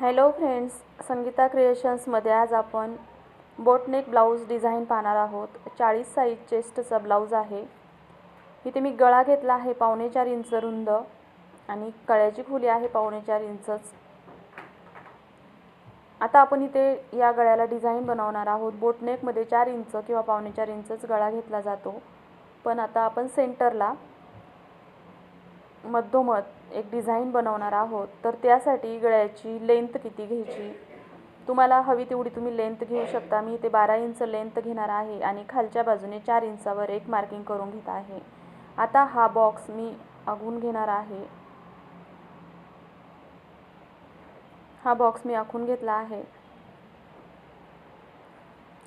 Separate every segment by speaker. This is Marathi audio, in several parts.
Speaker 1: हॅलो फ्रेंड्स संगीता क्रिएशन्समध्ये आज आपण बोटनेक ब्लाऊज डिझाईन पाहणार आहोत. चाळीस साईज चेस्टचा ब्लाऊज आहे. इथे मी गळा घेतला आहे पावणे चार इंच रुंद आणि कळ्याची खोली आहे पावणे चार इंचच. आता आपण इथे या गळ्याला डिझाईन बनवणार आहोत. बोटनेकमध्ये चार इंच किंवा पावणे चार इंचच गळा घेतला जातो. पण आता आपण सेंटरला मधोमध एक डिझाईन बनवणार आहोत तर त्यासाठी गळ्याची लेंथ किती घ्यायची? तुम्हाला हवी तेवढी तुम्ही लेंथ घेऊ शकता. मी इथे बारा इंच लेंथ घेणार आहे आणि खालच्या बाजूने चार इंचावर एक मार्किंग करून घेत आहे. आता हा बॉक्स मी आखून घेणार आहे. हा बॉक्स मी आखून घेतला आहे.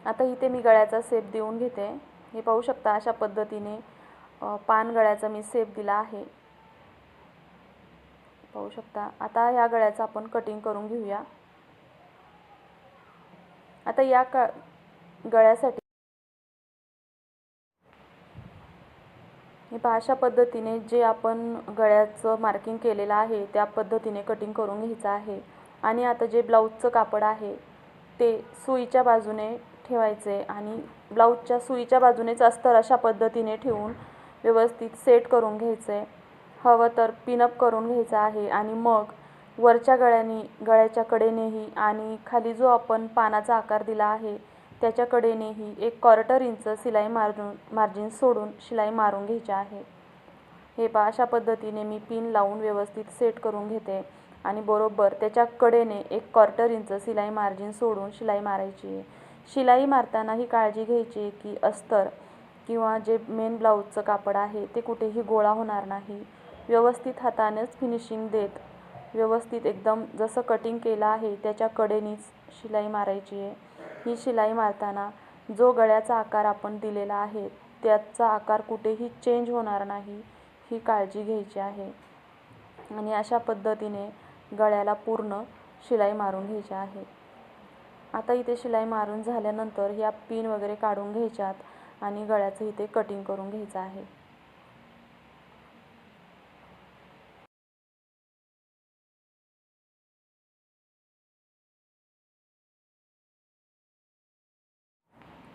Speaker 1: आता इथे मी गळ्याचा सेप देऊन घेते. हे पाहू शकता अशा पद्धतीने पान गळ्याचा मी सेप दिला आहे. पाहू शकता. आता या गळ्याचं आपण कटिंग करून घेऊया. आता या का गळ्यासाठी हे पहा अशा पद्धतीने जे आपण गळ्याचं मार्किंग केलेलं आहे त्या पद्धतीने कटिंग करून घ्यायचं आहे. आणि आता जे ब्लाऊजचं कापड आहे ते सुईच्या बाजूने ठेवायचे आणि ब्लाऊजच्या सुईच्या बाजूनेच अस्तर अशा पद्धतीने ठेवून व्यवस्थित सेट करून घ्यायचं. आहे हवं तर पिनअप करून घ्यायचं आहे. आणि मग वरच्या गळ्याने गळ्याच्या कडेनेही आणि खाली जो आपण पानाचा आकार दिला आहे त्याच्या कडेनेही एक क्वार्टर इंच शिलाई मारून मार्जिन सोडून शिलाई मारून घ्यायची आहे. हे पहा अशा पद्धतीने मी पिन लावून व्यवस्थित सेट करून घेते. आणि बरोबर त्याच्या कडेने एक क्वार्टर इंच शिलाई मार्जिन सोडून शिलाई मारायची आहे. शिलाई मारताना ही काळजी घ्यायची आहे की अस्तर किंवा जे मेन ब्लाऊजचं कापड आहे ते कुठेही गोळा होणार नाही. व्यवस्थित हातानेच फिनिशिंग देत. व्यवस्थित एकदम जसं कटिंग केलं आहे त्याच्या कडेनीच शिलाई मारायची आहे. ही शिलाई मारताना जो गळ्याचा आकार आपण दिलेला आहे त्याचा आकार कुठेही चेंज होणार नाही ही काळजी घ्यायची आहे. आणि अशा पद्धतीने गळ्याला पूर्ण शिलाई मारून घ्यायची आहे. आता इथे शिलाई मारून झाल्यानंतर ह्या पिन वगैरे काढून घ्यायच्यात आणि गळ्याचं इथे कटिंग करून घ्यायचं आहे.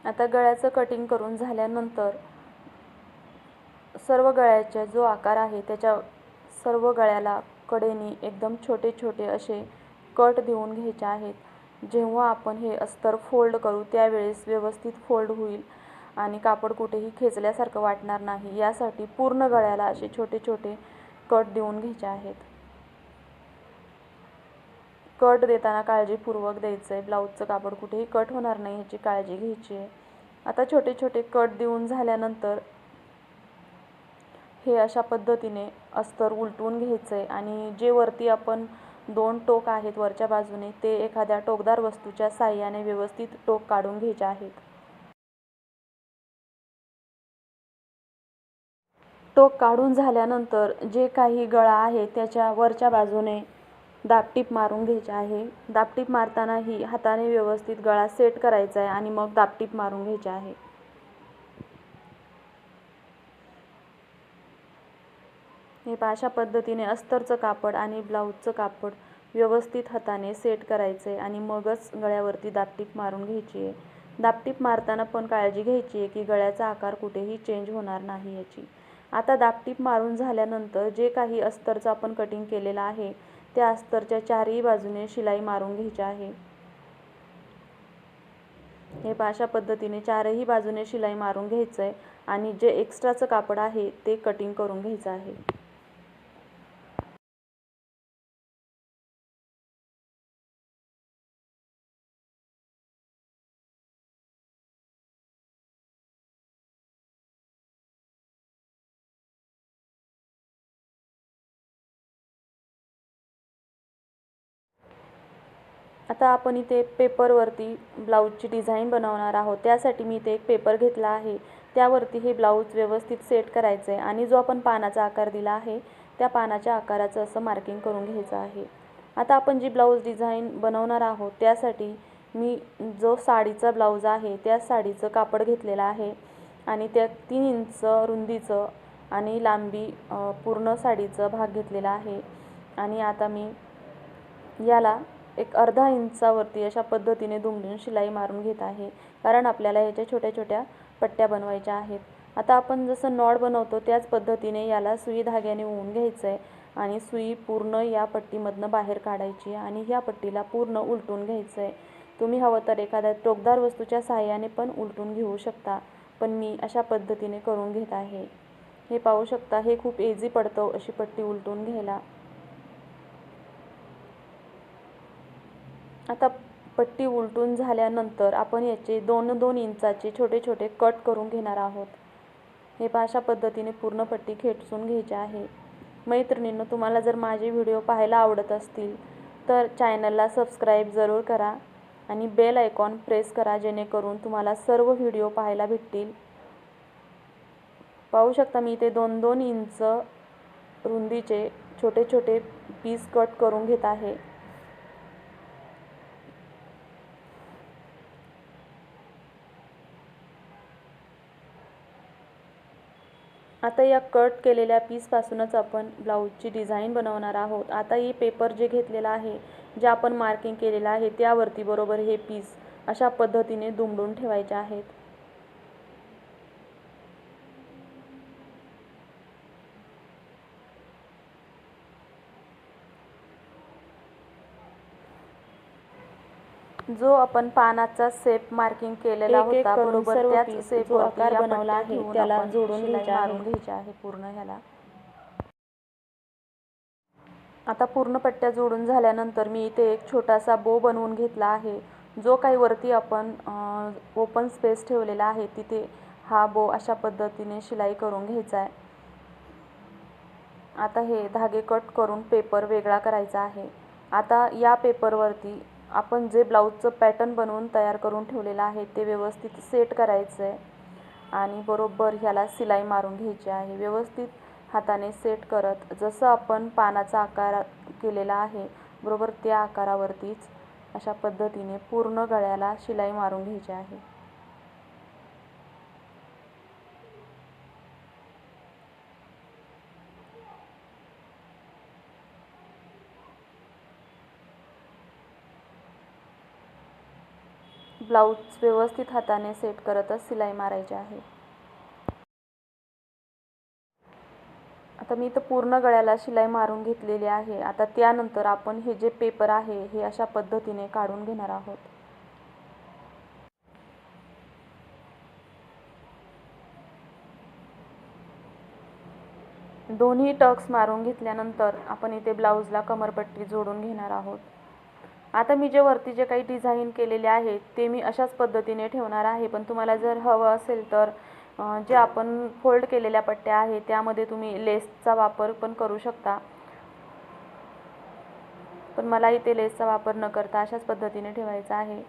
Speaker 1: आता गळ्याचं कटिंग करून झाल्यानंतर सर्व गळ्याचा जो आकार आहे त्याच्या सर्व गळ्याला कडेने एकदम छोटे छोटे असे कट देऊन घ्यायचे आहेत. जेव्हा आपण हे अस्तर फोल्ड करू त्यावेळेस व्यवस्थित फोल्ड होईल आणि कापड कुठेही खेचल्यासारखं वाटणार नाही. यासाठी पूर्ण गळ्याला असे छोटे छोटे कट देऊन घ्यायचे आहेत. कट देताना काळजीपूर्वक द्यायचं आहे ब्लाऊजचं कापड कुठेही कट होणार नाही ह्याची काळजी घ्यायची आहे. आता छोटे छोटे कट देऊन झाल्यानंतर हे अशा पद्धतीने अस्तर उलटून घ्यायचं आहे आणि जे वरती आपण दोन टोक आहेत वरच्या बाजूने ते एखाद्या टोकदार वस्तूच्या साह्याने व्यवस्थित टोक काढून घ्यायचे आहेत. टोक काढून झाल्यानंतर जे काही गळा आहे त्याच्या वरच्या बाजूने दापटीप मारून घ्यायची आहे. दापटीप मारतानाही हाताने व्यवस्थित गळा सेट करायचा आहे आणि मग दापटीप मारून घ्यायची आहे. हे पहा अशा पद्धतीने अस्तरचं कापड आणि ब्लाऊजचं कापड व्यवस्थित हाताने सेट करायचं आहे आणि मगच गळ्यावरती दापटीप मारून घ्यायची आहे. दापटीप मारताना पण काळजी घ्यायची आहे की गळ्याचा आकार कुठेही चेंज होणार नाही याची. आता दापटीप मारून झाल्यानंतर जे काही अस्तरचं आपण कटिंग केलेलं आहे त्या अस्तरच्या चारही बाजूने शिलाई मारून घ्यायची आहे. हे पहा अशा पद्धतीने चारही बाजूने शिलाई मारून घ्यायचं आहे आणि जे एक्स्ट्राचं कापड आहे ते कटिंग करून घ्यायचं आहे. आता आपण इथे पेपरवरती ब्लाऊजची डिझाईन बनवणार आहोत. त्यासाठी मी इथे एक पेपर घेतला आहे. त्यावरती हे ब्लाऊज व्यवस्थित सेट करायचं आहे आणि जो आपण पानाचा आकार दिला आहे त्या पानाच्या आकाराचं असं मार्किंग करून घ्यायचं आहे. आता आपण जी ब्लाऊज डिझाईन बनवणार आहोत त्यासाठी मी जो साडीचा ब्लाऊज आहे त्या साडीचं कापड घेतलेलं आहे आणि त्या तीन इंच रुंदीचं आणि लांबी पूर्ण साडीचं भाग घेतलेला आहे. आणि आता मी याला एक अर्धा इंचावरती अशा पद्धतीने दुमडून शिलाई मारून घेत आहे. कारण आपल्याला ह्याच्या छोट्या छोट्या पट्ट्या बनवायच्या आहेत. आता आपण जसं नॉड बनवतो त्याच पद्धतीने याला सुई धाग्याने ओवून घ्यायचं आहे आणि सुई पूर्ण या पट्टीमधनं बाहेर काढायची आणि ह्या पट्टीला पूर्ण उलटून घ्यायचं आहे तुम्ही हवं तर एखाद्या टोकदार वस्तूच्या सहाय्याने पण उलटून घेऊ शकता पण मी अशा पद्धतीने करून घेत आहे. हे पाहू शकता हे खूप इझी पडतं अशी पट्टी उलटून घ्यायला. आता पट्टी उलटून झाल्यानंतर आपण याचे दोन दोन इंचाचे छोटे छोटे कट करून घेणार आहोत. हे पहा अशा पद्धतीने पूर्ण पट्टी खेचून घ्यायची आहे. मैत्रिणींनो तुम्हाला जर माझे व्हिडिओ पाहायला आवडत असतील तर चॅनलला सबस्क्राईब जरूर करा आणि बेल आयकॉन प्रेस करा जेणेकरून तुम्हाला सर्व व्हिडिओ पाहायला भेटतील. पाहू शकता मी इथे दोन दोन इंच रुंदीचे छोटे छोटे पीस कट करून घेत आहे. आता या कट केलेल्या पीसपासूनच आपण ब्लाऊजची डिझाईन बनवणार आहोत. आता ही पेपर जे घेतलेला आहे जे आपण मार्किंग केलेलं आहे त्यावरती बरोबर हे पीस अशा पद्धतीने दुमडून ठेवायचे आहेत. जो आपण पानाचा सेप मार्किंग केलेला होता बरोबर त्याच सेप आकार बनवला आहे त्याला जोडून
Speaker 2: मारून
Speaker 1: घ्यायचे आहे पूर्ण ह्याला. आता पूर्ण पट्ट्या जोडून झाल्यानंतर मी इथे एक छोटासा बो बनवून घेतला आहे. जो काही वरती आपण ओपन स्पेस ठेवलेला आहे तिथे हा बो अशा पद्धतीने शिलाई करून घ्यायचा आहे. आता हे धागे कट करून पेपर वेगळा करायचा आहे. आता या पेपरवरती आपण जे ब्लाऊजचं पॅटर्न बनवून तयार करून ठेवलेलं आहे ते व्यवस्थित सेट करायचं आहे आणि बरोबर ह्याला शिलाई मारून घ्यायची आहे. व्यवस्थित हाताने सेट करत जसं आपण पानाचा आकार केलेला आहे बरोबर त्या आकारावरतीच अशा पद्धतीने पूर्ण गळ्याला शिलाई मारून घ्यायची आहे. ब्लाऊज व्यवस्थित हाताने सेट करतच शिलाई मारायची आहे. आता मी इथं पूर्ण गळ्याला शिलाई मारून घेतलेली आहे. आता त्यानंतर आपण हे जे पेपर आहे हे अशा पद्धतीने काढून घेणार आहोत. दोन्ही टक्स मारून घेतल्यानंतर आपण इथे ब्लाऊजला कमरपट्टी जोडून घेणार आहोत. आता मी जे वरती जे काही डिझाईन केलेले आहे ते मी अशाच पद्धतीने ठेवणार आहे. पण तुम्हाला जर हवं असेल तर जे आपण फोल्ड केलेल्या पट्ट्या आहे त्यामध्ये तुम्ही लेसचा वापर पण करू शकता. पण मला इथे लेसचा वापर न करता अशाच पद्धतीने ठेवायचा आहे.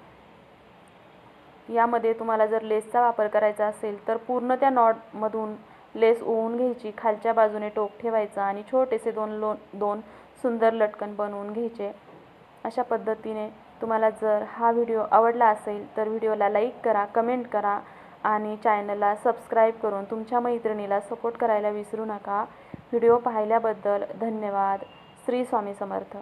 Speaker 1: यामध्ये तुम्हाला जर लेसचा वापर करायचा असेल तर पूर्ण त्या नॉटमधून लेस ओवून घ्यायची खालच्या बाजूने टोक ठेवायचं आणि छोटेसे दोन लो दोन सुंदर लटकन बनवून घ्यायचे. अशा पद्धतीने तुम्हाला जर हा व्हिडिओ आवडला असेल तर व्हिडिओला लाईक करा कमेंट करा आणि चॅनलला सबस्क्राईब करून तुमच्या मैत्रिणीला सपोर्ट करायला विसरू नका. व्हिडिओ पाहिल्याबद्दल धन्यवाद. श्री स्वामी समर्थ.